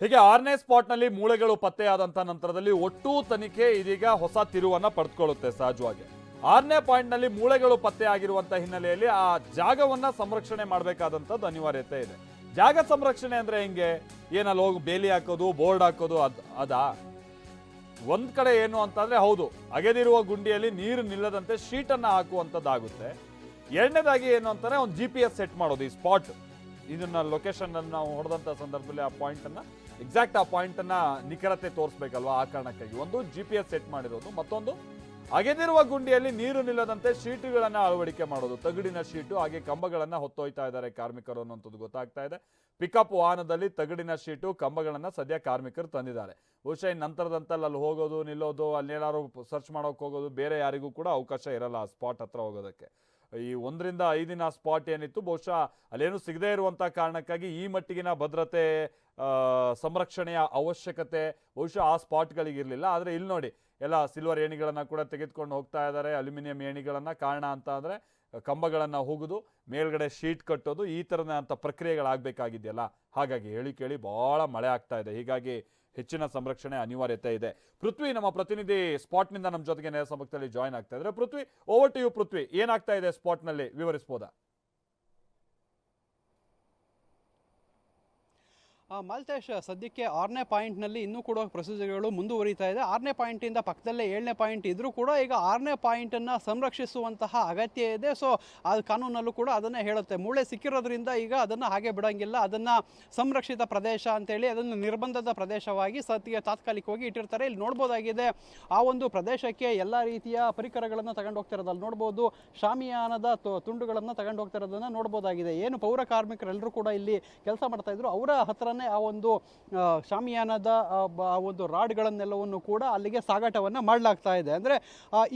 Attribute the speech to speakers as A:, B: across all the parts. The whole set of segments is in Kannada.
A: ಹೀಗೆ ಆರನೇ ಸ್ಪಾಟ್ನಲ್ಲಿ ಮೂಳೆಗಳು ಪತ್ತೆಯಾದಂತ ನಂತರದಲ್ಲಿ ಒಟ್ಟು ತನಿಖೆ ಇದೀಗ ಹೊಸ ತಿರುವನ್ನ ಪಡೆದುಕೊಳ್ಳುತ್ತೆ ಸಹಜವಾಗಿ. ಆರನೇ ಪಾಯಿಂಟ್ನಲ್ಲಿ ಮೂಳೆಗಳು ಪತ್ತೆಯಾಗಿರುವಂತ ಹಿನ್ನೆಲೆಯಲ್ಲಿ ಆ ಜಾಗವನ್ನ ಸಂರಕ್ಷಣೆ ಮಾಡಬೇಕಾದಂಥದ್ದು ಅನಿವಾರ್ಯತೆ ಇದೆ. ಜಾಗ ಸಂರಕ್ಷಣೆ ಅಂದ್ರೆ ಹೆಂಗೆ? ಏನಲ್ಲಿ ಹೋಗಿ ಬೇಲಿ ಹಾಕೋದು, ಬೋರ್ಡ್ ಹಾಕೋದು ಅದು, ಅದಾ? ಒಂದು ಕಡೆ ಏನು ಅಂತಂದರೆ ಹೌದು, ಅಗೆದಿರುವ ಗುಂಡಿಯಲ್ಲಿ ನೀರು ನಿಲ್ಲದಂತೆ ಶೀಟನ್ನು ಹಾಕುವಂಥದ್ದಾಗುತ್ತೆ ಎರಡನೇದಾಗಿ ಏನು ಅಂತಾರೆ ಒಂದು ಜಿ ಪಿ ಎಸ್ ಸೆಟ್ ಮಾಡೋದು ಈ ಸ್ಪಾಟ್. ಇದನ್ನ ಲೊಕೇಶನ್ ನಾವು ಹೊಡೆದಂತ ಸಂದರ್ಭದಲ್ಲಿ ಆ ಪಾಯಿಂಟ್ ಅನ್ನ ಎಕ್ಸಾಕ್ಟ್ ಆ ಪಾಯಿಂಟ್ ಅನ್ನ ನಿಖರತೆ ತೋರಿಸ್ಬೇಕಲ್ವಾ ಆ ಕಾರಣಕ್ಕಾಗಿ? ಒಂದು ಜಿ ಪಿ ಎಸ್ ಸೆಟ್ ಮಾಡಿರೋದು, ಮತ್ತೊಂದು ಅಗೆದಿರುವ ಗುಂಡಿಯಲ್ಲಿ ನೀರು ನಿಲ್ಲದಂತೆ ಶೀಟುಗಳನ್ನು ಅಳವಡಿಕೆ ಮಾಡೋದು. ತಗಡಿನ ಶೀಟು, ಹಾಗೆ ಕಂಬಗಳನ್ನ ಹೊತ್ತೊಯ್ತಾ ಇದ್ದಾರೆ ಕಾರ್ಮಿಕರು ಅನ್ನೋಂಥದ್ದು ಗೊತ್ತಾಗ್ತಾ ಇದೆ. ಪಿಕಪ್ ವಾಹನದಲ್ಲಿ ತಗಡಿನ ಶೀಟು, ಕಂಬಗಳನ್ನ ಸದ್ಯ ಕಾರ್ಮಿಕರು ತಂದಿದ್ದಾರೆ. ಬಹುಶಃ ನಂತರದಂತಲ್ಲಿ ಅಲ್ಲಿ ಹೋಗೋದು, ನಿಲ್ಲೋದು, ಅಲ್ಲಿ ಏನಾದ್ರು ಸರ್ಚ್ ಮಾಡೋಕೆ ಹೋಗೋದು, ಬೇರೆ ಯಾರಿಗೂ ಕೂಡ ಅವಕಾಶ ಇರಲ್ಲ ಸ್ಪಾಟ್ ಹತ್ರ ಹೋಗೋದಕ್ಕೆ. ಈ ಒಂದರಿಂದ ಐದಿನ ಸ್ಪಾಟ್ ಏನಿತ್ತು, ಬಹುಶಃ ಅಲ್ಲೇನು ಸಿಗದೇ ಇರುವಂಥ ಕಾರಣಕ್ಕಾಗಿ ಈ ಮಟ್ಟಿಗಿನ ಭದ್ರತೆ ಸಂರಕ್ಷಣೆಯ ಅವಶ್ಯಕತೆ ಬಹುಶಃ ಆ ಸ್ಪಾಟ್ಗಳಿಗಿರಲಿಲ್ಲ ಆದರೆ ಇಲ್ಲಿ ನೋಡಿ, ಎಲ್ಲ ಸಿಲ್ವರ್ ಏಣಿಗಳನ್ನು ಕೂಡ ತೆಗೆದುಕೊಂಡು ಹೋಗ್ತಾ ಇದ್ದಾರೆ ಅಲ್ಯೂಮಿನಿಯಂ ಏಣಿಗಳನ್ನು. ಕಾರಣ ಅಂತ ಅಂದರೆ, ಕಂಬಗಳನ್ನು ಹೋಗುದು, ಮೇಲ್ಗಡೆ ಶೀಟ್ ಕಟ್ಟೋದು, ಈ ಥರದ ಪ್ರಕ್ರಿಯೆಗಳಾಗಬೇಕಾಗಿದೆಯಲ್ಲ. ಹಾಗಾಗಿ ಹೇಳಿ ಕೇಳಿ ಭಾಳ ಮಳೆ ಆಗ್ತಾ ಇದೆ. ಹೀಗಾಗಿ ಹೆಚ್ಚಿನ ಸಂರಕ್ಷಣೆ ಅನಿವಾರ್ಯತೆ ಇದೆ. ಪೃಥ್ವಿ ನಮ್ಮ ಪ್ರತಿನಿಧಿ ಸ್ಪಾಟ್ನಿಂದ ನಮ್ಮ ಜೊತೆಗೆ ನೇರ ಸಂಪರ್ಕದಲ್ಲಿ ಜಾಯ್ನ್ ಆಗ್ತಾ ಇದ್ದಾರೆ. Prithvi over to you Prithvi. ಏನಾಗ್ತಾ ಇದೆ ಸ್ಪಾಟ್ನಲ್ಲಿ? ವಿವರಿಸ್ಬೋದಾ?
B: ಮಾಲ್ತೇಶ್, ಸದ್ಯಕ್ಕೆ ಆರನೇ ಪಾಯಿಂಟ್ನಲ್ಲಿ ಇನ್ನೂ ಕೂಡ ಪ್ರೊಸೀಜರ್ಗಳು ಮುಂದುವರಿತಾ ಇದೆ. ಆರನೇ ಪಾಯಿಂಟಿಂದ ಪಕ್ಕದಲ್ಲೇ ಏಳನೇ ಪಾಯಿಂಟ್ ಇದ್ರೂ ಕೂಡ ಈಗ ಆರನೇ ಪಾಯಿಂಟನ್ನು ಸಂರಕ್ಷಿಸುವಂತಹ ಅಗತ್ಯ ಇದೆ. ಸೊ ಅದು ಕಾನೂನಲ್ಲೂ ಕೂಡ ಅದನ್ನೇ ಹೇಳುತ್ತೆ. ಮೂಳೆ ಸಿಕ್ಕಿರೋದ್ರಿಂದ ಈಗ ಅದನ್ನು ಹಾಗೆ ಬಿಡೋಂಗಿಲ್ಲ. ಅದನ್ನು ಸಂರಕ್ಷಿತ ಪ್ರದೇಶ ಅಂತೇಳಿ ಅದನ್ನು ನಿರ್ಬಂಧದ ಪ್ರದೇಶವಾಗಿ ಸದ್ಯ ತಾತ್ಕಾಲಿಕವಾಗಿ ಇಟ್ಟಿರ್ತಾರೆ. ಇಲ್ಲಿ ನೋಡ್ಬೋದಾಗಿದೆ, ಆ ಒಂದು ಪ್ರದೇಶಕ್ಕೆ ಎಲ್ಲ ರೀತಿಯ ಪರಿಕರಗಳನ್ನು ತಗೊಂಡು ಹೋಗ್ತಿರೋದು. ಅಲ್ಲಿ ನೋಡ್ಬೋದು ಶಾಮಿಯಾನದ ತುಂಡುಗಳನ್ನು ತಗೊಂಡು ಹೋಗ್ತಿರೋದನ್ನು ನೋಡ್ಬೋದಾಗಿದೆ. ಏನು ಪೌರ ಕಾರ್ಮಿಕರೆಲ್ಲರೂ ಕೂಡ ಇಲ್ಲಿ ಕೆಲಸ ಮಾಡ್ತಾ ಇದ್ರು. ಅವರ ಆ ಒಂದು ಶಾಮಿಯಾನದ, ಆ ಒಂದು ರಾಡ್ಗಳನ್ನೆಲ್ಲವನ್ನು ಕೂಡ ಅಲ್ಲಿಗೆ ಸಾಗಾಟವನ್ನು ಮಾಡಲಾಗ್ತಾ ಇದೆ. ಅಂದರೆ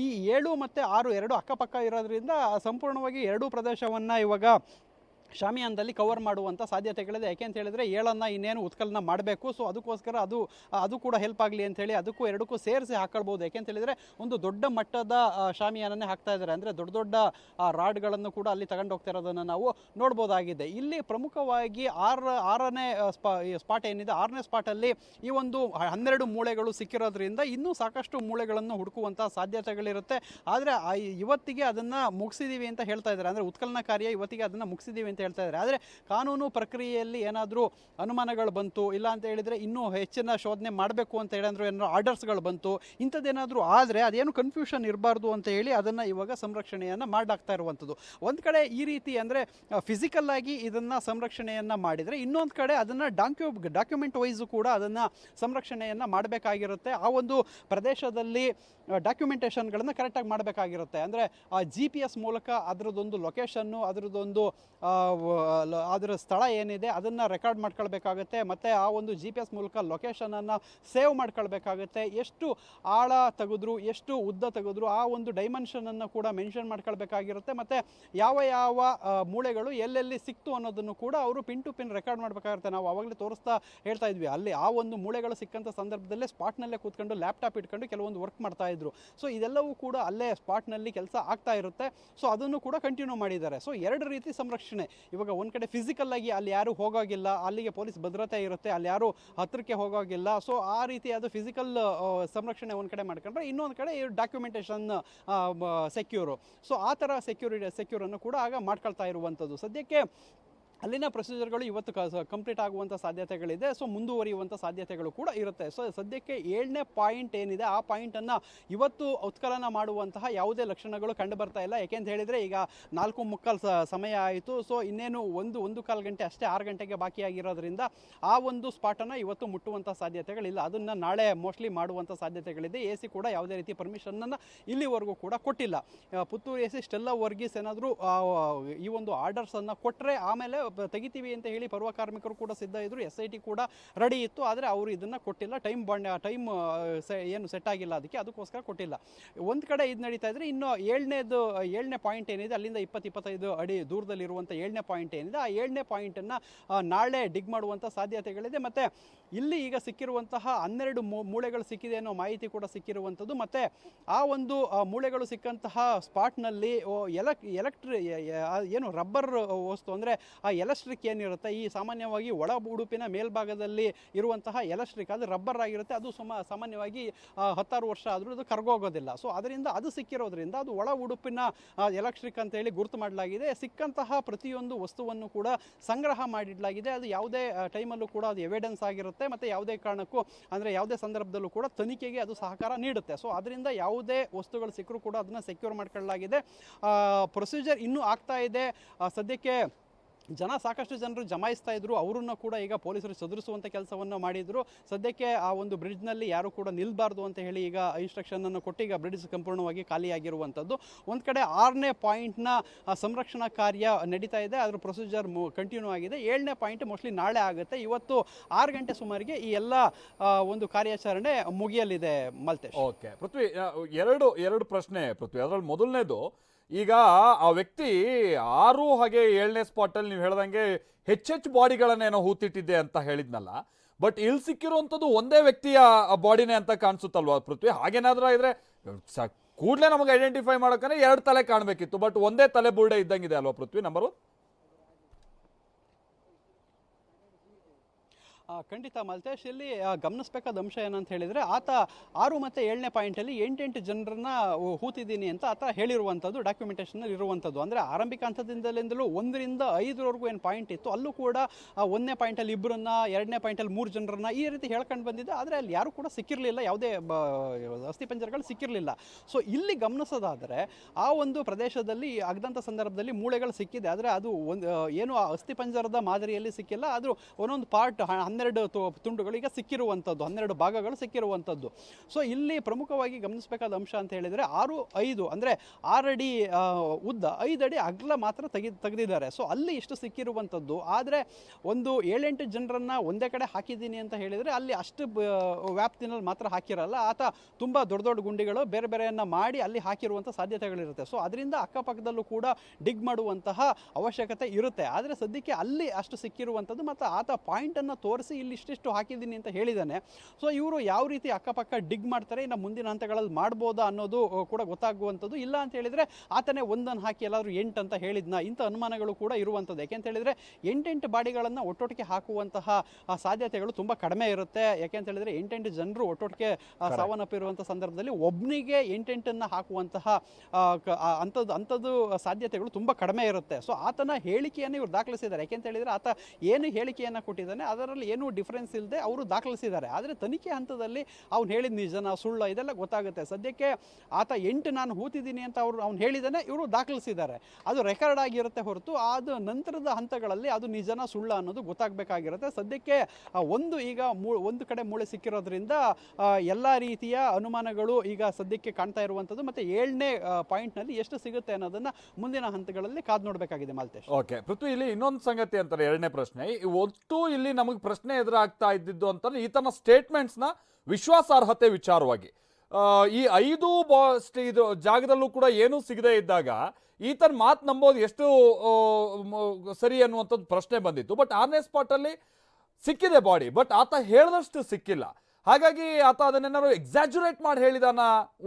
B: ಈ ಏಳು ಮತ್ತು ಆರು ಎರಡು ಅಕ್ಕಪಕ್ಕ ಇರೋದ್ರಿಂದ ಸಂಪೂರ್ಣವಾಗಿ ಎರಡೂ ಪ್ರದೇಶವನ್ನು ಇವಾಗ ಶಾಮಿಯಾನದಲ್ಲಿ ಕವರ್ ಮಾಡುವಂಥ ಸಾಧ್ಯತೆಗಳಿದೆ. ಯಾಕೆ ಅಂತ ಹೇಳಿದ್ರೆ, ಏಳನ್ನು ಇನ್ನೇನು ಉತ್ಕಲನ ಮಾಡಬೇಕು. ಸೊ ಅದಕ್ಕೋಸ್ಕರ ಅದು ಅದು ಕೂಡ ಹೆಲ್ಪ್ ಆಗಲಿ ಅಂತೇಳಿ ಅದಕ್ಕೂ ಎರಡಕ್ಕೂ ಸೇರಿಸಿ ಹಾಕೊಳ್ಬೋದು. ಯಾಕೆ ಅಂತ ಹೇಳಿದರೆ, ಒಂದು ದೊಡ್ಡ ಮಟ್ಟದ ಶಾಮಿಯಾನನ್ನೇ ಹಾಕ್ತಾ ಇದ್ದಾರೆ. ಅಂದರೆ ದೊಡ್ಡ ದೊಡ್ಡ ರಾಡ್ಗಳನ್ನು ಕೂಡ ಅಲ್ಲಿ ತಗೊಂಡು ಹೋಗ್ತಾ ಇರೋದನ್ನು ನಾವು ನೋಡ್ಬೋದಾಗಿದೆ. ಇಲ್ಲಿ ಪ್ರಮುಖವಾಗಿ ಆರ, ಆರನೇ ಸ್ಪಾ ಸ್ಪಾಟ್ ಏನಿದೆ, ಆರನೇ ಸ್ಪಾಟಲ್ಲಿ ಈ ಒಂದು ಹನ್ನೆರಡು ಮೂಳೆಗಳು ಸಿಕ್ಕಿರೋದ್ರಿಂದ ಇನ್ನೂ ಸಾಕಷ್ಟು ಮೂಳೆಗಳನ್ನು ಹುಡುಕುವಂಥ ಸಾಧ್ಯತೆಗಳಿರುತ್ತೆ. ಆದರೆ ಇವತ್ತಿಗೆ ಅದನ್ನು ಮುಗಿಸಿದ್ದೀವಿ ಅಂತ ಹೇಳ್ತಾ ಇದ್ದಾರೆ. ಅಂದರೆ ಉತ್ಕಲನ ಕಾರ್ಯ ಇವತ್ತಿಗೆ ಅದನ್ನು ಮುಗಿಸಿದ್ದೀವಿ ಅಂತ ಹೇಳ್ತಾ ಇದ್ದಾರೆ. ಆದರೆ ಕಾನೂನು ಪ್ರಕ್ರಿಯೆಯಲ್ಲಿ ಏನಾದರೂ ಅನುಮಾನಗಳು ಬಂತು, ಇಲ್ಲ ಅಂತ ಹೇಳಿದರೆ ಇನ್ನೂ ಹೆಚ್ಚಿನ ಶೋಧನೆ ಮಾಡಬೇಕು ಅಂತ ಹೇಳಿದ್ರು ಏನಾದ್ರು ಆರ್ಡರ್ಸ್ಗಳು ಬಂತು, ಇಂಥದ್ದೇನಾದರೂ ಆದರೆ ಅದೇನು ಕನ್ಫ್ಯೂಷನ್ ಇರಬಾರ್ದು ಅಂತ ಹೇಳಿ ಅದನ್ನು ಇವಾಗ ಸಂರಕ್ಷಣೆಯನ್ನು ಮಾಡಾಗ್ತಾ ಇರುವಂಥದ್ದು. ಒಂದು ಕಡೆ ಈ ರೀತಿ ಅಂದರೆ ಫಿಸಿಕಲ್ ಆಗಿ ಇದನ್ನು ಸಂರಕ್ಷಣೆಯನ್ನು ಮಾಡಿದರೆ ಇನ್ನೊಂದು ಕಡೆ ಅದನ್ನು ಡಾಕ್ಯು ಡಾಕ್ಯುಮೆಂಟ್ ವೈಸು ಕೂಡ ಅದನ್ನು ಸಂರಕ್ಷಣೆಯನ್ನು ಮಾಡಬೇಕಾಗಿರುತ್ತೆ. ಆ ಒಂದು ಪ್ರದೇಶದಲ್ಲಿ ಡಾಕ್ಯುಮೆಂಟೇಷನ್ಗಳನ್ನು ಕರೆಕ್ಟಾಗಿ ಮಾಡಬೇಕಾಗಿರುತ್ತೆ. ಅಂದರೆ ಆ ಜಿ ಪಿ ಎಸ್ ಮೂಲಕ ಅದರದ್ದೊಂದು ಲೊಕೇಶನ್ನು ಅದರದ್ದೊಂದು ಅದರ ಸ್ಥಳ ಏನಿದೆ ಅದನ್ನು ರೆಕಾರ್ಡ್ ಮಾಡ್ಕೊಳ್ಬೇಕಾಗುತ್ತೆ. ಮತ್ತು ಆ ಒಂದು ಜಿ ಪಿ ಎಸ್ ಮೂಲಕ ಲೊಕೇಶನನ್ನು ಸೇವ್ ಮಾಡ್ಕೊಳ್ಬೇಕಾಗುತ್ತೆ. ಎಷ್ಟು ಆಳ ತೆಗೆದ್ರು, ಎಷ್ಟು ಉದ್ದ ತೆಗೆದ್ರು ಆ ಒಂದು ಡೈಮೆನ್ಷನನ್ನು ಕೂಡ ಮೆನ್ಷನ್ ಮಾಡ್ಕೊಳ್ಬೇಕಾಗಿರುತ್ತೆ. ಮತ್ತು ಯಾವ ಯಾವ ಮೂಳೆಗಳು ಎಲ್ಲೆಲ್ಲಿ ಸಿಕ್ತು ಅನ್ನೋದನ್ನು ಕೂಡ ಅವರು ಪಿನ್ ಟು ಪಿನ್ ರೆಕಾರ್ಡ್ ಮಾಡಬೇಕಾಗುತ್ತೆ. ನಾವು ಆವಾಗಲೇ ತೋರಿಸ್ತಾ ಹೇಳ್ತಾ ಇದ್ವಿ. ಅಲ್ಲಿ ಆ ಒಂದು ಮೂಳೆಗಳು ಸಿಕ್ಕಂಥ ಸಂದರ್ಭದಲ್ಲೇ ಸ್ಪಾಟ್ನಲ್ಲೇ ಕೂತ್ಕೊಂಡು ಲ್ಯಾಪ್ಟಾಪ್ ಇಟ್ಕೊಂಡು ಕೆಲವೊಂದು ವರ್ಕ್ ಮಾಡ್ತಾ ಇದ್ರು. ಸೊ ಇದೆಲ್ಲವೂ ಕೂಡ ಅಲ್ಲೇ ಸ್ಪಾಟ್ನಲ್ಲಿ ಕೆಲಸ ಆಗ್ತಾ ಇರುತ್ತೆ. ಸೊ ಅದನ್ನು ಕೂಡ ಕಂಟಿನ್ಯೂ ಮಾಡಿದ್ದಾರೆ. ಸೊ ಎರಡು ರೀತಿ ಸಂರಕ್ಷಣೆ. ಇವಾಗ ಒಂದು ಕಡೆ ಫಿಸಿಕಲ್ ಆಗಿ ಅಲ್ಲಿ ಯಾರು ಹೋಗೋಗಿಲ್ಲ, ಅಲ್ಲಿಗೆ ಪೊಲೀಸ್ ಭದ್ರತೆ ಇರುತ್ತೆ, ಅಲ್ಲಿ ಯಾರು ಹತ್ತಿರಕ್ಕೆ ಹೋಗೋಗಿಲ್ಲ. ಸೊ ಆ ರೀತಿ ಅದು ಫಿಸಿಕಲ್ ಸಂರಕ್ಷಣೆ ಒಂದು ಕಡೆ ಮಾಡ್ಕೊಂಡ್ರೆ ಇನ್ನೊಂದು ಕಡೆ ಡಾಕ್ಯುಮೆಂಟೇಷನ್ ಸೆಕ್ಯೂರು ಸೊ ಆ ಥರ ಸೆಕ್ಯೂರಿ ಸೆಕ್ಯೂರನ್ನು ಕೂಡ ಆಗ ಮಾಡ್ಕೊಳ್ತಾ ಇರುವಂಥದ್ದು ಸದ್ಯಕ್ಕೆ ಅಲ್ಲಿನ ಪ್ರೊಸೀಜರ್ಗಳು ಇವತ್ತು ಕಂಪ್ಲೀಟ್ ಆಗುವಂಥ ಸಾಧ್ಯತೆಗಳಿದೆ. ಸೊ ಮುಂದುವರಿಯುವಂಥ ಸಾಧ್ಯತೆಗಳು ಕೂಡ ಇರುತ್ತೆ. ಸೊ ಸದ್ಯಕ್ಕೆ ಏಳನೇ ಪಾಯಿಂಟ್ ಏನಿದೆ, ಆ ಪಾಯಿಂಟನ್ನು ಇವತ್ತು ಉತ್ಕಲನ ಮಾಡುವಂತಹ ಯಾವುದೇ ಲಕ್ಷಣಗಳು ಕಂಡು ಬರ್ತಾ ಇಲ್ಲ. ಯಾಕೆಂತ ಹೇಳಿದರೆ, ಈಗ ನಾಲ್ಕು ಮುಕ್ಕಾಲು ಸಮಯ ಆಯಿತು. ಸೊ ಇನ್ನೇನು ಒಂದು ಒಂದು ಕಾಲು ಗಂಟೆ ಅಷ್ಟೇ ಆರು ಗಂಟೆಗೆ ಬಾಕಿಯಾಗಿರೋದ್ರಿಂದ ಆ ಒಂದು ಸ್ಪಾಟನ್ನು ಇವತ್ತು ಮುಟ್ಟುವಂಥ ಸಾಧ್ಯತೆಗಳಿಲ್ಲ. ಅದನ್ನು ನಾಳೆ ಮೋಸ್ಟ್ಲಿ ಮಾಡುವಂಥ ಸಾಧ್ಯತೆಗಳಿದೆ. ಎ ಸಿ ಕೂಡ ಯಾವುದೇ ರೀತಿ ಪರ್ಮಿಷನನ್ನು ಇಲ್ಲಿವರೆಗೂ ಕೂಡ ಕೊಟ್ಟಿಲ್ಲ. ಪುತ್ತೂರು ಎ ಸಿ, ಸ್ಟೆಲ್ಲ ವರ್ಗೀಸ್ ಏನಾದರೂ ಈ ಒಂದು ಆರ್ಡರ್ಸನ್ನು ಕೊಟ್ಟರೆ ಆಮೇಲೆ ತೆಗಿತೀವಿ ಅಂತ ಹೇಳಿ ಪರ್ವ ಕಾರ್ಮಿಕರು ಕೂಡ ಸಿದ್ಧ ಇದ್ದರು ಎಸ್ ಐ ಟಿ ಕೂಡ ರೆಡಿ ಇತ್ತು, ಆದರೆ ಅವರು ಇದನ್ನು ಕೊಟ್ಟಿಲ್ಲ. ಟೈಮ್ ಬಾಂಡ್ ಟೈಮ್ ಏನು ಸೆಟ್ ಆಗಿಲ್ಲ ಅದಕ್ಕೆ, ಅದಕ್ಕೋಸ್ಕರ ಕೊಟ್ಟಿಲ್ಲ. ಒಂದು ಕಡೆ ಇದು ನಡೀತಾ ಇದ್ರೆ ಇನ್ನು ಏಳನೇದು, ಏಳನೇ ಪಾಯಿಂಟ್ ಏನಿದೆ, ಅಲ್ಲಿಂದ ಇಪ್ಪತ್ತು ಇಪ್ಪತ್ತೈದು ಅಡಿ ದೂರದಲ್ಲಿರುವಂಥ ಏಳನೇ ಪಾಯಿಂಟ್ ಏನಿದೆ, ಆ ಏಳನೇ ಪಾಯಿಂಟನ್ನು ನಾಳೆ ಡಿಗ್ ಮಾಡುವಂಥ ಸಾಧ್ಯತೆಗಳಿದೆ. ಮತ್ತು ಇಲ್ಲಿ ಈಗ ಸಿಕ್ಕಿರುವಂತಹ ಹನ್ನೆರಡು ಮೂಳೆಗಳು ಸಿಕ್ಕಿದೆ ಅನ್ನೋ ಮಾಹಿತಿ ಕೂಡ ಸಿಕ್ಕಿರುವಂಥದ್ದು. ಮತ್ತು ಆ ಒಂದು ಮೂಳೆಗಳು ಸಿಕ್ಕಂತಹ ಸ್ಪಾಟ್ನಲ್ಲಿ ಎಲೆಕ್, ಎಲೆಕ್ಟ್ರಿ ಏನು ರಬ್ಬರ್ ವಸ್ತು ಅಂದರೆ ಆ ಎಲೆಕ್ಟ್ರಿಕ್ ಏನಿರುತ್ತೆ, ಈ ಸಾಮಾನ್ಯವಾಗಿ ಒಳ ಉಡುಪಿನ ಮೇಲ್ಭಾಗದಲ್ಲಿ ಇರುವಂತಹ ಎಲೆಸ್ಟ್ರಿಕ್, ಅದು ರಬ್ಬರ್ ಆಗಿರುತ್ತೆ, ಅದು ಸುಮ, ಸಾಮಾನ್ಯವಾಗಿ ಹತ್ತಾರು ವರ್ಷ ಆದರೂ ಅದು ಕರ್ಗೋಗೋದಿಲ್ಲ. ಸೊ ಅದರಿಂದ ಅದು ಸಿಕ್ಕಿರೋದ್ರಿಂದ ಅದು ಒಳ ಉಡುಪಿನ ಎಲೆಕ್ಟ್ರಿಕ್ ಅಂತ ಹೇಳಿ ಗುರುತು ಮಾಡಲಾಗಿದೆ. ಸಿಕ್ಕಂತಹ ಪ್ರತಿಯೊಂದು ವಸ್ತುವನ್ನು ಕೂಡ ಸಂಗ್ರಹ ಮಾಡಿಡಲಾಗಿದೆ. ಅದು ಯಾವುದೇ ಟೈಮಲ್ಲೂ ಕೂಡ ಅದು ಎವಿಡೆನ್ಸ್ ಆಗಿರುತ್ತೆ, ಮತ್ತು ಯಾವುದೇ ಕಾರಣಕ್ಕೂ, ಅಂದರೆ ಯಾವುದೇ ಸಂದರ್ಭದಲ್ಲೂ ಕೂಡ ತನಿಖೆಗೆ ಅದು ಸಹಕಾರ ನೀಡುತ್ತೆ. ಸೊ ಅದರಿಂದ ಯಾವುದೇ ವಸ್ತುಗಳು ಸಿಕ್ಕರೂ ಕೂಡ ಅದನ್ನು ಸೆಕ್ಯೂರ್ ಮಾಡ್ಕೊಳ್ಳಲಾಗಿದೆ ಪ್ರೊಸೀಜರ್ ಇನ್ನೂ ಆಗ್ತಾ ಇದೆ. ಸದ್ಯಕ್ಕೆ ಜನ ಸಾಕಷ್ಟು ಜನರು ಜಮಾಯಿಸ್ತಾ ಇದ್ರು, ಅವರನ್ನು ಕೂಡ ಈಗ ಪೊಲೀಸರು ಚದುರಿಸುವಂಥ ಕೆಲಸವನ್ನು ಮಾಡಿದ್ರು. ಸದ್ಯಕ್ಕೆ ಆ ಒಂದು ಬ್ರಿಡ್ಜ್ನಲ್ಲಿ ಯಾರು ಕೂಡ ನಿಲ್ಲಬಾರ್ದು ಅಂತ ಹೇಳಿ ಈಗ ಇನ್ಸ್ಟ್ರಕ್ಷನ್ ಅನ್ನು ಕೊಟ್ಟು ಈಗ ಬ್ರಿಡ್ಜ್ ಸಂಪೂರ್ಣವಾಗಿ ಖಾಲಿಯಾಗಿರುವಂಥದ್ದು ಒಂದು ಕಡೆ ಆರನೇ ಪಾಯಿಂಟ್ನ ಸಂರಕ್ಷಣಾ ಕಾರ್ಯ ನಡೀತಾ ಇದೆ. ಅದರ ಪ್ರೊಸೀಜರ್ ಕಂಟಿನ್ಯೂ ಆಗಿದೆ. ಏಳನೇ ಪಾಯಿಂಟ್ ಮೋಸ್ಟ್ಲಿ ನಾಳೆ ಆಗುತ್ತೆ. ಇವತ್ತು ಆರು ಗಂಟೆ ಸುಮಾರಿಗೆ ಈ ಎಲ್ಲ ಒಂದು ಕಾರ್ಯಾಚರಣೆ ಮುಗಿಯಲಿದೆ ಮಲ್ತೇಶ್.
A: ಓಕೆ ಪೃಥ್ವಿ ಎರಡು ಎರಡು ಪ್ರಶ್ನೆ ಪೃಥ್ವಿ. ಅದರಲ್ಲಿ ಮೊದಲನೇದು ಈಗ ಆ ವ್ಯಕ್ತಿ ಆರು ಹಾಗೆ ಏಳನೇ ಸ್ಪಾಟಲ್ಲಿ ನೀವು ಹೇಳ್ದಂಗೆ ಹೆಚ್ಚೆಚ್ಚು ಬಾಡಿಗಳನ್ನೇನೋ ಹೂತಿಟ್ಟಿದ್ದೆ ಅಂತ ಹೇಳಿದ್ನಲ್ಲ. ಬಟ್ ಇಲ್ಲಿ ಸಿಕ್ಕಿರುವಂಥದ್ದು ಒಂದೇ ವ್ಯಕ್ತಿಯ ಬಾಡಿನೇ ಅಂತ ಕಾಣಿಸುತ್ತಲ್ವಾ ಪೃಥ್ವಿ? ಹಾಗೇನಾದರೂ ಇದ್ರೆ ಕೂಡಲೇ ನಮಗೆ ಐಡೆಂಟಿಫೈ ಮಾಡೋಕೆ ಎರಡು ತಲೆ ಕಾಣಬೇಕಿತ್ತು ಬಟ್ ಒಂದೇ ತಲೆ ಬುರ್ಡೆ ಇದ್ದಂಗಿದೆ ಅಲ್ವಾ ಪೃಥ್ವಿ? ನಂಬರ್
B: ಆ, ಖಂಡಿತ ಮಲ್ತೇಶ್, ಇಲ್ಲಿ ಗಮನಿಸಬೇಕಾದ ಅಂಶ ಏನಂತ ಹೇಳಿದ್ರೆ ಆತ ಆರು ಮತ್ತು ಏಳನೇ ಪಾಯಿಂಟಲ್ಲಿ ಎಂಟೆಂಟು ಜನರನ್ನ ಹೂತಿದ್ದೀನಿ ಅಂತ ಆತ ಹೇಳಿರುವಂಥದ್ದು ನಲ್ಲಿ ಇರುವಂಥದ್ದು. ಅಂದರೆ ಆರಂಭಿಕ ಹಂತದಿಂದಲಿಂದಲೂ ಒಂದರಿಂದ ಐದರವರೆಗೂ ಏನು ಪಾಯಿಂಟ್ ಇತ್ತು, ಅಲ್ಲೂ ಕೂಡ ಒಂದನೇ ಪಾಯಿಂಟಲ್ಲಿ ಇಬ್ಬರನ್ನ ಎರಡನೇ ಪಾಯಿಂಟಲ್ಲಿ ಮೂರು ಜನರನ್ನ ಈ ರೀತಿ ಹೇಳ್ಕೊಂಡು ಬಂದಿದೆ. ಆದರೆ ಅಲ್ಲಿ ಯಾರು ಕೂಡ ಸಿಕ್ಕಿರಲಿಲ್ಲ, ಯಾವುದೇ ಅಸ್ಥಿಪಂಜರಗಳು ಸಿಕ್ಕಿರಲಿಲ್ಲ. ಸೊ ಇಲ್ಲಿ ಗಮನಿಸೋದಾದರೆ ಆ ಒಂದು ಪ್ರದೇಶದಲ್ಲಿ ಆಗದಂಥ ಸಂದರ್ಭದಲ್ಲಿ ಮೂಳೆಗಳು ಸಿಕ್ಕಿದೆ. ಆದರೆ ಅದು ಒಂದು ಏನು ಆ ಅಸ್ಥಿಪಂಜರದ ಮಾದರಿಯಲ್ಲಿ ಸಿಕ್ಕಿಲ್ಲ, ಆದರೂ ಒಂದೊಂದು ಪಾರ್ಟ್ ಹನ್ನೆರಡು ತುಂಡುಗಳು ಈಗ ಸಿಕ್ಕಿರುವಂಥದ್ದು, ಹನ್ನೆರಡು ಭಾಗಗಳು ಸಿಕ್ಕಿರುವಂಥದ್ದು. ಸೊ ಇಲ್ಲಿ ಪ್ರಮುಖವಾಗಿ ಗಮನಿಸಬೇಕಾದ ಅಂಶ ಅಂತ ಹೇಳಿದರೆ ಆರು, ಐದು ಅಂದರೆ ಆರಡಿ ಉದ್ದ ಐದು ಅಡಿ ಅಗಲ ಮಾತ್ರ ತೆಗಿ, ತೆಗೆದಿದ್ದಾರೆ. ಸೊ ಅಲ್ಲಿ ಇಷ್ಟು ಸಿಕ್ಕಿರುವಂಥದ್ದು. ಆದರೆ ಒಂದು ಏಳೆಂಟು ಜನರನ್ನು ಒಂದೇ ಕಡೆ ಹಾಕಿದ್ದೀನಿ ಅಂತ ಹೇಳಿದರೆ ಅಲ್ಲಿ ಅಷ್ಟು ವ್ಯಾಪ್ತಿನಲ್ಲಿ ಮಾತ್ರ ಹಾಕಿರಲ್ಲ. ಆತ ತುಂಬ ದೊಡ್ಡ ದೊಡ್ಡ ಗುಂಡಿಗಳು ಬೇರೆ ಬೇರೆಯನ್ನು ಮಾಡಿ ಅಲ್ಲಿ ಹಾಕಿರುವಂಥ ಸಾಧ್ಯತೆಗಳಿರುತ್ತೆ. ಸೊ ಅದರಿಂದ ಅಕ್ಕಪಕ್ಕದಲ್ಲೂ ಕೂಡ ಡಿಗ್ ಮಾಡುವಂತಹ ಅವಶ್ಯಕತೆ ಇರುತ್ತೆ. ಆದರೆ ಸದ್ಯಕ್ಕೆ ಅಲ್ಲಿ ಅಷ್ಟು ಸಿಕ್ಕಿರುವಂಥದ್ದು ಮತ್ತು ಆತ ಪಾಯಿಂಟನ್ನು ತೋರಿಸಿ ಇಲ್ಲಿ ಇಷ್ಟಿಷ್ಟು ಹಾಕಿದ್ದೀನಿ ಅಂತ ಹೇಳಿದ್ದಾನೆ. ಸೊ ಇವರು ಯಾವ ರೀತಿ ಅಕ್ಕಪಕ್ಕ ಡಿಗ್ ಮಾಡ್ತಾರೆ ಇನ್ನು ಮುಂದಿನ ಹಂತಗಳಲ್ಲಿ ಮಾಡ್ಬೋದಾ ಅನ್ನೋದು ಕೂಡ ಗೊತ್ತಾಗುವಂಥದ್ದು. ಇಲ್ಲ ಅಂತ ಹೇಳಿದರೆ ಆತನೇ ಒಂದನ್ನು ಹಾಕಿ ಎಲ್ಲಾದರೂ ಎಂಟು ಅಂತ ಹೇಳಿದ್ನ. ಇಂಥ ಅನುಮಾನಗಳು ಕೂಡ ಇರುವಂಥದ್ದು. ಯಾಕೆಂತ ಹೇಳಿದರೆ ಎಂಟೆಂಟು ಬಾಡಿಗಳನ್ನು ಒಟ್ಟೊಟ್ಟಿಗೆ ಹಾಕುವಂತಹ ಸಾಧ್ಯತೆಗಳು ತುಂಬ ಕಡಿಮೆ ಇರುತ್ತೆ. ಯಾಕೆಂತ ಹೇಳಿದರೆ ಎಂಟೆಂಟು ಜನರು ಒಟ್ಟೊಟ್ಟಿಗೆ ಸಾವನ್ನಪ್ಪಿರುವಂಥ ಸಂದರ್ಭದಲ್ಲಿ ಒಬ್ಬನಿಗೆ ಎಂಟೆಂಟನ್ನು ಹಾಕುವಂತಹ ಅಂಥದ್ದು ಅಂಥದ್ದು ಸಾಧ್ಯತೆಗಳು ತುಂಬ ಕಡಿಮೆ ಇರುತ್ತೆ. ಸೊ ಆತನ ಹೇಳಿಕೆಯನ್ನು ಇವರು ದಾಖಲಿಸಿದ್ದಾರೆ. ಯಾಕೆಂತ ಹೇಳಿದರೆ ಆತ ಏನು ಹೇಳಿಕೆಯನ್ನು ಕೊಟ್ಟಿದ್ದಾನೆ ಅದರಲ್ಲಿ ಏನೂ ಡಿಫ್ರೆನ್ಸ್ ಇಲ್ಲದೆ ಅವರು ದಾಖಲಿಸಿದ್ದಾರೆ. ಆದರೆ ತನಿಖೆ ಹಂತದಲ್ಲಿ ಅವ್ನು ಹೇಳಿದ ನಿಜನ ಸುಳ್ಳ, ಇದೆಲ್ಲ ಗೊತ್ತಾಗುತ್ತೆ. ಸದ್ಯಕ್ಕೆ ಆತ ಎಂಟು ನಾನು ಹೂತಿದ್ದೀನಿ ಅಂತ ಅವರು, ಅವ್ನು ಹೇಳಿದ್ದಾನೆ ಇವರು ದಾಖಲಿಸಿದ್ದಾರೆ. ಅದು ರೆಕಾರ್ಡ್ ಆಗಿರುತ್ತೆ ಹೊರತು ಅದು ನಂತರದ ಹಂತಗಳಲ್ಲಿ ಅದು ನಿಜನ ಸುಳ್ಳ ಅನ್ನೋದು ಗೊತ್ತಾಗಬೇಕಾಗಿರುತ್ತೆ. ಸದ್ಯಕ್ಕೆ ಒಂದು ಈಗ ಮೂ, ಒಂದು ಕಡೆ ಮೂಳೆ ಸಿಕ್ಕಿರೋದ್ರಿಂದ ಎಲ್ಲ ರೀತಿಯ ಅನುಮಾನಗಳು ಈಗ ಸದ್ಯಕ್ಕೆ ಕಾಣ್ತಾ ಇರುವಂಥದ್ದು. ಮತ್ತು ಏಳನೇ ಪಾಯಿಂಟ್ನಲ್ಲಿ ಎಷ್ಟು ಸಿಗುತ್ತೆ ಅನ್ನೋದನ್ನು ಮುಂದಿನ ಹಂತಗಳಲ್ಲಿ ಕಾದು ನೋಡಬೇಕಾಗಿದೆ ಮಾಲ್ತೇಶ್.
A: ಓಕೆ, ಪೃಥ್ವಿ, ಇಲ್ಲಿ ಇನ್ನೊಂದು ಸಂಗತಿ ಅಂತಾರೆ, ಎರಡನೇ ಪ್ರಶ್ನೆ. ಒಟ್ಟು ಇಲ್ಲಿ ನಮಗೆ ಪ್ರಶ್ನೆ ಎದುರಾಗ್ತಾ ಇದ್ದಿದ್ದು ಅಂತಂದ್ರೆ ಈತನ ಸ್ಟೇಟ್ಮೆಂಟ್ಸ್ನ ವಿಶ್ವಾಸಾರ್ಹತೆ ವಿಚಾರವಾಗಿ. ಈ ಐದು ಬಾಸ್ ಇದು ಜಾಗದಲ್ಲೂ ಕೂಡ ಏನೂ ಸಿಗದೇ ಇದ್ದಾಗ ಈತನ ಮಾತು ನಂಬೋದು ಎಷ್ಟು ಸರಿ ಅನ್ನುವಂಥದ್ದು ಪ್ರಶ್ನೆ ಬಂದಿತ್ತು. ಬಟ್ ಆರನೇ ಸ್ಪಾಟಲ್ಲಿ ಸಿಕ್ಕಿದೆ ಬಾಡಿ ಬಟ್ ಆತ ಹೇಳಿದಷ್ಟು ಸಿಕ್ಕಿಲ್ಲ. ಹಾಗಾಗಿ ಆತ ಅದನ್ನೇನಾದ್ರು ಎಕ್ಸಾಜುರೇಟ್ ಮಾಡಿ ಹೇಳಿದಾನ,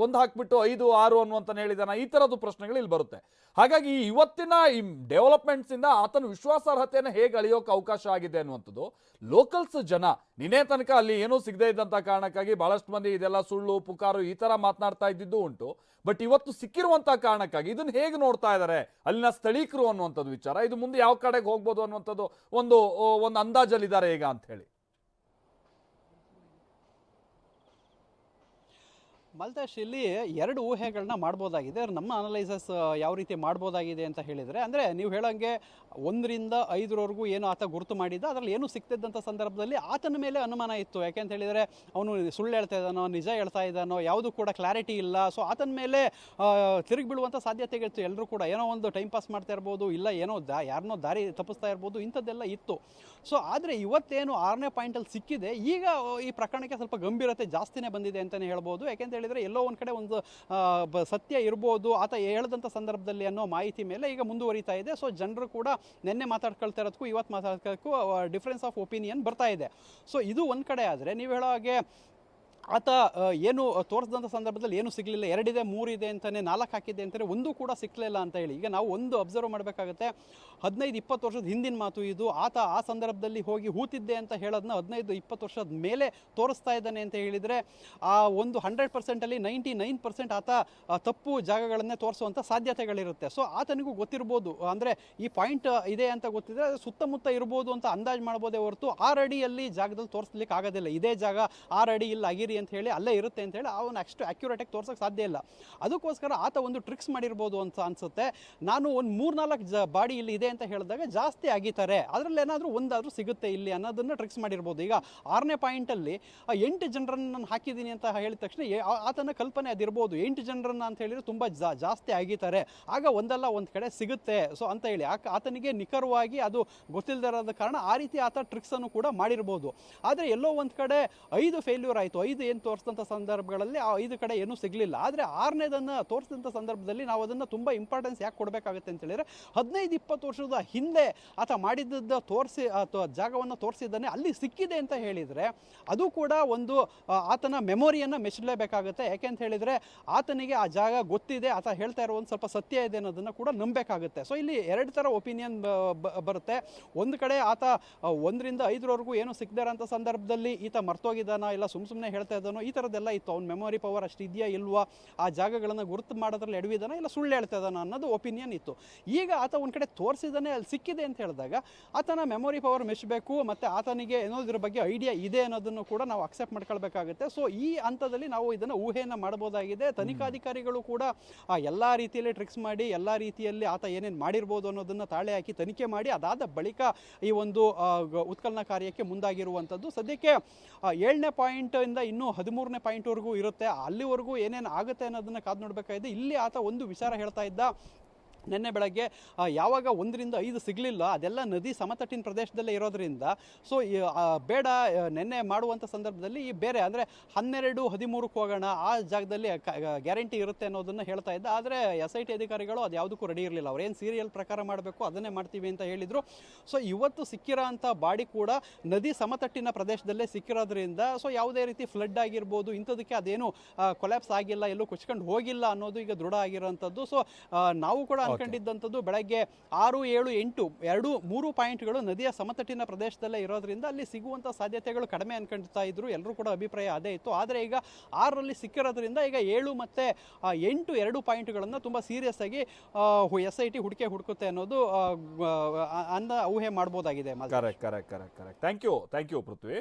A: ಒಂದು ಹಾಕ್ಬಿಟ್ಟು ಐದು, ಆರು ಅನ್ನುವಂತ ಹೇಳಿದಾನ, ಈ ಥರದ್ದು ಪ್ರಶ್ನೆಗಳು ಇಲ್ಲಿ ಬರುತ್ತೆ. ಹಾಗಾಗಿ ಇವತ್ತಿನ ಈ ಡೆವಲಪ್ಮೆಂಟ್ಸ್ ಇಂದ ಆತನ ವಿಶ್ವಾಸಾರ್ಹತೆಯನ್ನು ಹೇಗೆ ಅಳಿಯೋಕೆ ಅವಕಾಶ ಆಗಿದೆ ಅನ್ನುವಂಥದ್ದು ಲೋಕಲ್ಸ್ ಜನ, ನಿನ್ನೆ ತನಕ ಅಲ್ಲಿ ಏನೂ ಸಿಗದೇ ಇದ್ದಂಥ ಕಾರಣಕ್ಕಾಗಿ ಬಹಳಷ್ಟು ಮಂದಿ ಇದೆಲ್ಲ ಸುಳ್ಳು, ಪುಕಾರು ಈ ಥರ ಮಾತನಾಡ್ತಾ ಇದ್ದಿದ್ದು ಉಂಟು. ಬಟ್ ಇವತ್ತು ಸಿಕ್ಕಿರುವಂಥ ಕಾರಣಕ್ಕಾಗಿ ಇದನ್ನು ಹೇಗೆ ನೋಡ್ತಾ ಇದ್ದಾರೆ ಅಲ್ಲಿನ ಸ್ಥಳೀಕರು ಅನ್ನುವಂಥದ್ದು ವಿಚಾರ. ಇದು ಮುಂದೆ ಯಾವ ಕಡೆಗೆ ಹೋಗ್ಬೋದು ಅನ್ನುವಂಥದ್ದು ಒಂದು ಒಂದು ಅಂದಾಜಲ್ಲಿದ್ದಾರೆ ಈಗ ಅಂತ ಹೇಳಿ
B: ಮಲ್ತೇಶ್ ಇಲ್ಲಿ ಎರಡು ಊಹೆಗಳನ್ನ ಮಾಡ್ಬೋದಾಗಿದೆ. ನಮ್ಮ ಅನಲೈಸಸ್ ಯಾವ ರೀತಿ ಮಾಡ್ಬೋದಾಗಿದೆ ಅಂತ ಹೇಳಿದರೆ, ಅಂದರೆ ನೀವು ಹೇಳೋಂಗೆ ಒಂದರಿಂದ ಐದರವರೆಗೂ ಏನು ಆತ ಗುರುತು ಮಾಡಿದ್ದ, ಅದರಲ್ಲಿ ಏನು ಸಿಗ್ತಿದ್ದಂಥ ಸಂದರ್ಭದಲ್ಲಿ ಆತನ ಮೇಲೆ ಅನುಮಾನ ಇತ್ತು. ಯಾಕೆಂತ ಹೇಳಿದರೆ, ಅವನು ಸುಳ್ಳು ಹೇಳ್ತಾ ಇದ್ದಾನೋ, ನಿಜ ಹೇಳ್ತಾ ಇದ್ದಾನೋ, ಯಾವುದು ಕೂಡ ಕ್ಲಾರಿಟಿ ಇಲ್ಲ. ಸೊ ಆತನ ಮೇಲೆ ತಿರುಗಿ ಬೀಳುವಂಥ ಸಾಧ್ಯತೆಗಳಿತ್ತು ಎಲ್ಲರೂ ಕೂಡ ಏನೋ ಒಂದು ಟೈಮ್ ಪಾಸ್ ಮಾಡ್ತಾ ಇರ್ಬೋದು, ಇಲ್ಲ ಏನೋ ದಾ, ಯಾರನ್ನೋ ದಾರಿ ತಪ್ಪಿಸ್ತಾ ಇರ್ಬೋದು, ಇಂಥದ್ದೆಲ್ಲ ಇತ್ತು. ಸೊ ಆದರೆ ಇವತ್ತೇನು ಆರನೇ ಪಾಯಿಂಟಲ್ಲಿ ಸಿಕ್ಕಿದೆ, ಈಗ ಈ ಪ್ರಕರಣಕ್ಕೆ ಸ್ವಲ್ಪ ಗಂಭೀರತೆ ಜಾಸ್ತಿನೇ ಬಂದಿದೆ ಅಂತಲೇ ಹೇಳ್ಬೋದು. ಯಾಕೆಂತ ಹೇಳಿದರೆ ಎಲ್ಲೋ ಒಂದು ಕಡೆ ಒಂದು ಸತ್ಯ ಇರ್ಬೋದು. ಆತ ಹೇಳ್ದಂಥ ಸಂದರ್ಭದಲ್ಲಿ ಅನ್ನೋ ಮಾಹಿತಿ ಮೇಲೆ ಈಗ ಮುಂದುವರಿತಾ ಇದೆ. ಸೊ ಜನರು ಕೂಡ ನಿನ್ನೆ ಮಾತಾಡ್ಕೊಳ್ತಾ ಇರೋದಕ್ಕೂ ಇವತ್ತು ಮಾತಾಡ್ಕೊಳ್ಳೋಕ್ಕೂ ಡಿಫ್ರೆನ್ಸ್ ಆಫ್ ಒಪಿನಿಯನ್ ಬರ್ತಾ ಇದೆ. ಸೊ ಇದು ಒಂದು ಕಡೆ ಆದರೆ ನೀವು ಹೇಳೋ ಹಾಗೆ ಆತ ಏನು ತೋರಿಸಿದಂಥ ಸಂದರ್ಭದಲ್ಲಿ ಏನು ಸಿಗಲಿಲ್ಲ. ಎರಡಿದೆ, ಮೂರಿದೆ ಅಂತಲೇ ನಾಲ್ಕು ಹಾಕಿದೆ ಅಂತಲೇ ಒಂದು ಕೂಡ ಸಿಕ್ಕಲಿಲ್ಲ ಅಂತ ಹೇಳಿ. ಈಗ ನಾವು ಒಂದು ಅಬ್ಸರ್ವ್ ಮಾಡಬೇಕಾಗುತ್ತೆ, ಹದಿನೈದು, ಇಪ್ಪತ್ತು ವರ್ಷದ ಹಿಂದಿನ ಮಾತು ಇದು. ಆತ ಆ ಸಂದರ್ಭದಲ್ಲಿ ಹೋಗಿ ಹೂತಿದ್ದೆ ಅಂತ ಹೇಳೋದನ್ನ ಹದಿನೈದು, ಇಪ್ಪತ್ತು ವರ್ಷದ ಮೇಲೆ ತೋರಿಸ್ತಾ ಇದ್ದಾನೆ ಅಂತ ಹೇಳಿದರೆ, ಆ ಒಂದು ಹಂಡ್ರೆಡ್ ಪರ್ಸೆಂಟಲ್ಲಿ ನೈಂಟಿ ನೈನ್ ಪರ್ಸೆಂಟ್ ಆತ ತಪ್ಪು ಜಾಗಗಳನ್ನೇ ತೋರಿಸುವಂಥ ಸಾಧ್ಯತೆಗಳಿರುತ್ತೆ. ಸೊ ಆತನಿಗೂ ಗೊತ್ತಿರ್ಬೋದು. ಅಂದರೆ ಈ ಪಾಯಿಂಟ್ ಇದೆ ಅಂತ ಗೊತ್ತಿದ್ರೆ ಸುತ್ತಮುತ್ತ ಇರ್ಬೋದು ಅಂತ ಅಂದಾಜು ಮಾಡ್ಬೋದೇ ಹೊರತು ಆರು ಅಡಿಯಲ್ಲಿ ಜಾಗದಲ್ಲಿ ತೋರಿಸ್ಲಿಕ್ಕೆ ಆಗೋದಿಲ್ಲ ಇದೇ ಜಾಗ, ಆರಡಿ ಇಲ್ಲಿ ಅಗಿರಿ ಅಂತ ಹೇಳಿ ಅಲ್ಲೇ ಇರುತ್ತೆ ಅಂತ ಹೇಳಿ ಅವನು ಅಷ್ಟು ಆ್ಯಕ್ಯುರೇಟಾಗಿ ತೋರ್ಸೋಕೆ ಸಾಧ್ಯ ಇಲ್ಲ. ಅದಕ್ಕೋಸ್ಕರ ಆತ ಒಂದು ಟ್ರಿಕ್ಸ್ ಮಾಡಿರ್ಬೋದು ಅಂತ ಅನ್ಸುತ್ತೆ. ನಾನು ಒಂದು ಮೂರ್ನಾಲ್ಕು ಜ ಬಾಡಿ ಇಲ್ಲಿ ಇದೆ ಅಂತ ಹೇಳಿದಾಗ ಜಾಸ್ತಿ ಆಗೀತಾರೆ ಅದರಲ್ಲಿ ಏನಾದರೂ ಒಂದಾದರೂ ಸಿಗುತ್ತೆ ಇಲ್ಲಿ ಅನ್ನೋದನ್ನು ಟ್ರಿಕ್ಸ್ ಮಾಡಿರ್ಬೋದು. ಈಗ ಆರನೇ ಪಾಯಿಂಟಲ್ಲಿ ಎಂಟು ಜನರನ್ನು ನಾನು ಹಾಕಿದ್ದೀನಿ ಅಂತ ಹೇಳಿದ ತಕ್ಷಣ ಆತನ ಕಲ್ಪನೆ ಅದಿರ್ಬೋದು. ಎಂಟು ಜನರನ್ನ ಅಂತ ಹೇಳಿದರೆ ತುಂಬ ಜಾಸ್ತಿ ಆಗೀತಾರೆ ಆಗ ಒಂದಲ್ಲ ಒಂದು ಕಡೆ ಸಿಗುತ್ತೆ. ಸೊ ಅಂತ ಹೇಳಿ ಆಕ, ಆತನಿಗೆ ನಿಖರವಾಗಿ ಅದು ಗೊತ್ತಿಲ್ಲದಿರೋದ ಕಾರಣ ಆ ರೀತಿ ಆತ ಟ್ರಿಕ್ಸನ್ನು ಕೂಡ ಮಾಡಿರ್ಬೋದು. ಆದರೆ ಎಲ್ಲೋ ಒಂದು ಕಡೆ ಐದು ಫೇಲ್ಯೂರ್ ಆಯಿತು. ಐದು ಏನು ತೋರಿಸಿದಂಥ ಸಂದರ್ಭಗಳಲ್ಲಿ ಆ ಐದು ಕಡೆ ಏನೂ ಸಿಗಲಿಲ್ಲ. ಆದರೆ ಆರನೇದನ್ನು ತೋರಿಸಿದಂಥ ಸಂದರ್ಭದಲ್ಲಿ ನಾವು ಅದನ್ನು ತುಂಬ ಇಂಪಾರ್ಟೆನ್ಸ್ ಯಾಕೆ ಕೊಡಬೇಕಾಗುತ್ತೆ ಅಂತ ಹೇಳಿದ್ರೆ, ಹದಿನೈದು ಇಪ್ಪತ್ತು ವರ್ಷದ ಹಿಂದೆ ಆತ ಮಾಡಿದ್ದದ್ದು ತೋರಿಸಿ ಅಥವಾ ಜಾಗವನ್ನು ತೋರಿಸಿದ್ದಾನೆ ಅಲ್ಲಿ ಸಿಕ್ಕಿದೆ ಅಂತ ಹೇಳಿದರೆ, ಅದು ಕೂಡ ಒಂದು ಆತನ ಮೆಮೊರಿಯನ್ನು ಮೆಚ್ಚಲೇಬೇಕಾಗುತ್ತೆ. ಯಾಕೆ ಅಂತ ಹೇಳಿದರೆ, ಆತನಿಗೆ ಆ ಜಾಗ ಗೊತ್ತಿದೆ, ಆತ ಹೇಳ್ತಾ ಇರೋ ಒಂದು ಸ್ವಲ್ಪ ಸತ್ಯ ಇದೆ ಅನ್ನೋದನ್ನು ಕೂಡ ನಂಬಬೇಕಾಗುತ್ತೆ. ಸೊ ಇಲ್ಲಿ ಎರಡು ಥರ ಒಪಿನಿಯನ್ ಬರುತ್ತೆ. ಒಂದು ಕಡೆ ಆತ ಒಂದರಿಂದ ಐದರವರೆಗೂ ಏನು ಸಿಗದೇ ಇರೋಂಥ ಸಂದರ್ಭದಲ್ಲಿ ಈತ ಮರ್ತೋಗಿದ್ದಾನ ಇಲ್ಲ ಸುಮ್ಮ ಸುಮ್ಮನೆ ಹೇಳ್ತಾ ಇದ್ದಾನೋ ಈ ಥರದ್ದೆಲ್ಲ ಇತ್ತು. ಅವ್ನ ಮೆಮೊರಿ ಪವರ್ ಅಷ್ಟು ಇದೆಯಾ ಇಲ್ವಾ? ಆ ಜಾಗಗಳನ್ನು ಗುರುತು ಮಾಡೋದ್ರಲ್ಲಿ ಎಡವಿದಾನ ಇಲ್ಲ ಸುಳ್ಳು ಹೇಳ್ತಾ ಅನ್ನೋದು ಒಪಿನಿಯನ್ ಇತ್ತು. ಈಗ ಆತ ಒಂದು ಕಡೆ ತೋರಿಸಿದಾನೆ ಅಲ್ಲಿ ಸಿಕ್ಕಿದೆ ಅಂತ ಹೇಳಿದಾಗ ಆತನ ಮೆಮೊರಿ ಪವರ್ ಮೆಚ್ಚಬೇಕು ಮತ್ತು ಆತನಿಗೆ ಏನೋ ಇದ್ರ ಬಗ್ಗೆ ಐಡಿಯಾ ಇದೆ ಅನ್ನೋದನ್ನು ಕೂಡ ನಾವು ಅಕ್ಸೆಪ್ಟ್ ಮಾಡ್ಕೊಳ್ಬೇಕಾಗುತ್ತೆ. ಸೊ ಈ ಹಂತದಲ್ಲಿ ನಾವು ಇದನ್ನು ಊಹೆಯನ್ನು ಮಾಡ್ಬೋದಾಗಿದೆ. ತನಿಖಾಧಿಕಾರಿಗಳು ಕೂಡ ಆ ಎಲ್ಲ ರೀತಿಯಲ್ಲಿ ಟ್ರಿಕ್ಸ್ ಮಾಡಿ, ಎಲ್ಲ ರೀತಿಯಲ್ಲಿ ಆತ ಏನೇನು ಮಾಡಿರ್ಬೋದು ಅನ್ನೋದನ್ನು ತಾಳೆ ಹಾಕಿ ತನಿಖೆ ಮಾಡಿ, ಅದಾದ ಬಳಿಕ ಈ ಒಂದು ಉತ್ಕಲನ ಕಾರ್ಯಕ್ಕೆ ಮುಂದಾಗಿರುವಂಥದ್ದು ಸದ್ಯಕ್ಕೆ ಏಳನೇ ಪಾಯಿಂಟಿಂದ ಇನ್ನೂ ಹದಿಮೂರನೇ ಪಾಯಿಂಟ್ವರೆಗೂ ಇರುತ್ತೆ. ಅಲ್ಲಿವರೆಗೂ ಏನೇನು ಆಗುತ್ತೆ ಅನ್ನೋದನ್ನ ಕಾದು ನೋಡಬೇಕಾಗಿದೆ. ಇಲ್ಲಿ ಆತ ಒಂದು ವಿಚಾರ ಹೇಳ್ತಾ ಇದ್ದ. ನಿನ್ನೆ ಬೆಳಗ್ಗೆ ಯಾವಾಗ ಒಂದರಿಂದ ಐದು ಸಿಗಲಿಲ್ಲ, ಅದೆಲ್ಲ ನದಿ ಸಮತಟ್ಟಿನ ಪ್ರದೇಶದಲ್ಲೇ ಇರೋದ್ರಿಂದ. ಸೊ ಬೇಡ ನಿನ್ನೆ ನೆನ್ನೆ ಮಾಡುವಂಥ ಸಂದರ್ಭದಲ್ಲಿ ಈ ಬೇರೆ, ಅಂದರೆ ಹನ್ನೆರಡು, ಹದಿಮೂರಕ್ಕೆ ಹೋಗೋಣ, ಆ ಜಾಗದಲ್ಲಿ ಗ್ಯಾರಂಟಿ ಇರುತ್ತೆ ಅನ್ನೋದನ್ನು ಹೇಳ್ತಾ ಇದ್ದ. ಆದರೆ ಎಸ್ ಐ ಟಿ ಅಧಿಕಾರಿಗಳು ಅದು ಯಾವುದಕ್ಕೂ ರೆಡಿ ಇರಲಿಲ್ಲ. ಅವ್ರೇನು ಸೀರಿಯಲ್ ಪ್ರಕಾರ ಮಾಡಬೇಕು, ಅದನ್ನೇ ಮಾಡ್ತೀವಿ ಅಂತ ಹೇಳಿದರು. ಸೊ ಇವತ್ತು ಸಿಕ್ಕಿರೋ ಅಂಥ ಬಾಡಿ ಕೂಡ ನದಿ ಸಮತಟ್ಟಿನ ಪ್ರದೇಶದಲ್ಲೇ ಸಿಕ್ಕಿರೋದ್ರಿಂದ ಸೊ ಯಾವುದೇ ರೀತಿ ಫ್ಲಡ್ ಆಗಿರ್ಬೋದು, ಇಂಥದಕ್ಕೆ ಅದೇನು ಕೊಲ್ಯಾಪ್ಸ್ ಆಗಿಲ್ಲ, ಎಲ್ಲೂ ಕುಚ್ಕೊಂಡು ಹೋಗಿಲ್ಲ ಅನ್ನೋದು ಈಗ ದೃಢ ಆಗಿರೋಂಥದ್ದು. ಸೊ ನಾವು ಕೂಡ ಅನ್ಕೊಂಡಿದ್ದಂಥದ್ದು ಬೆಳಗ್ಗೆ ಆರು ಏಳು ಎಂಟು ಎರಡು ಮೂರು ಪಾಯಿಂಟ್ಗಳು ನದಿಯ ಸಮತಟ್ಟಿನ ಪ್ರದೇಶದಲ್ಲೇ ಇರೋದ್ರಿಂದ ಅಲ್ಲಿ ಸಿಗುವಂಥ ಸಾಧ್ಯತೆಗಳು ಕಡಿಮೆ ಅನ್ಕೊಂಡಿರ್ತಾ ಇದ್ರು. ಎಲ್ಲರೂ ಕೂಡ ಅಭಿಪ್ರಾಯ ಅದೇ ಇತ್ತು. ಆದರೆ ಈಗ ಆರರಲ್ಲಿ ಸಿಕ್ಕಿರೋದ್ರಿಂದ ಈಗ ಏಳು ಮತ್ತು ಎಂಟು ಎರಡು ಪಾಯಿಂಟ್ಗಳನ್ನು ತುಂಬ ಸೀರಿಯಸ್ ಆಗಿ ಎಸ್ ಐ ಟಿ ಹುಡುಕೆ ಹುಡುಕುತ್ತೆ ಅನ್ನೋದು ಅನ್ನ ಊಹೆ ಮಾಡ್ಬೋದಾಗಿದೆ.
A: Correct correct correct correct thank you thank you Prithvi.